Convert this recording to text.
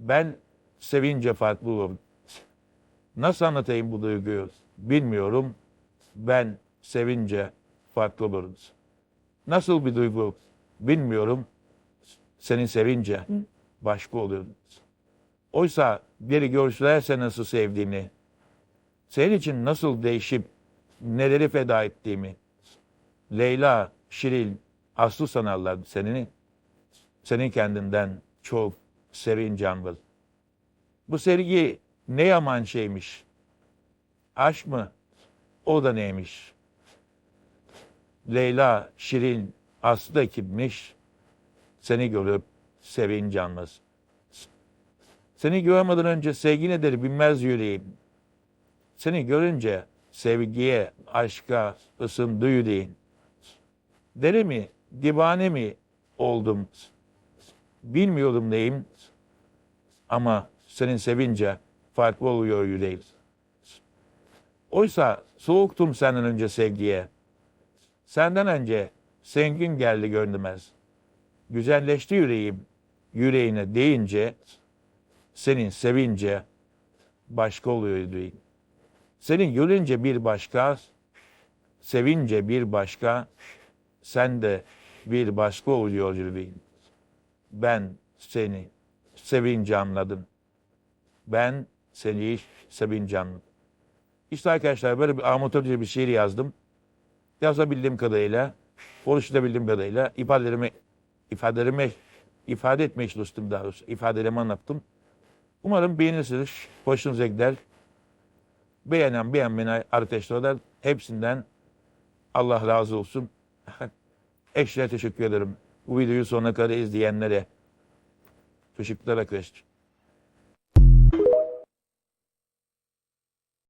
Ben sevince farklı olurum. Nasıl anlatayım bu duyguyu bilmiyorum. Ben sevince farklı olurum. Nasıl bir duygu bilmiyorum. Senin sevince başka oluyor. Oysa biri görselerse nasıl sevdiğini, senin için nasıl değişip neleri feda ettiğimi, Leyla, Şiril, Aslı sanarlar seni, senin kendinden çok sevince anlar. Bu sevgi ne yaman şeymiş. Aşk mı? O da neymiş? Leyla, Şirin, Aslı da kimmiş? Seni görüp sevince anmaz. Seni görmeden önce sevgi nedir bilmez yüreğim. Seni görünce sevgiye, aşka ısındı yüreğim. Deli mi, divane mi oldum? Bilmiyorum neyim ama senin sevince farklı oluyor yüreğim. Oysa soğuktum senden önce sevgiye. Senden önce sengin geldi gönlümez. Güzelleşti yüreğim yüreğine deyince senin sevince başka oluyor yüreğim. Seni görünce bir başka, sevince bir başka, sen de bir başka oluyor yüreğim. Ben seni sevince anladım. Ben seni sevince anladım. İşte arkadaşlar böyle bir amatörce bir şiir yazdım. Yazabildiğim kadarıyla, konuşabildiğim kadarıyla ifadelerimi, ifadelerimi ifade etmeye çalıştım daha doğrusu. İfadelerimi anlattım. Umarım beğenirsiniz, hoşunuza gider. Beğenen beğenmeyen arkadaşlardan hepsinden Allah razı olsun. Eşlere teşekkür ederim. Bu videoyu sonuna kadar izleyenlere. Teşekkürler arkadaşlar.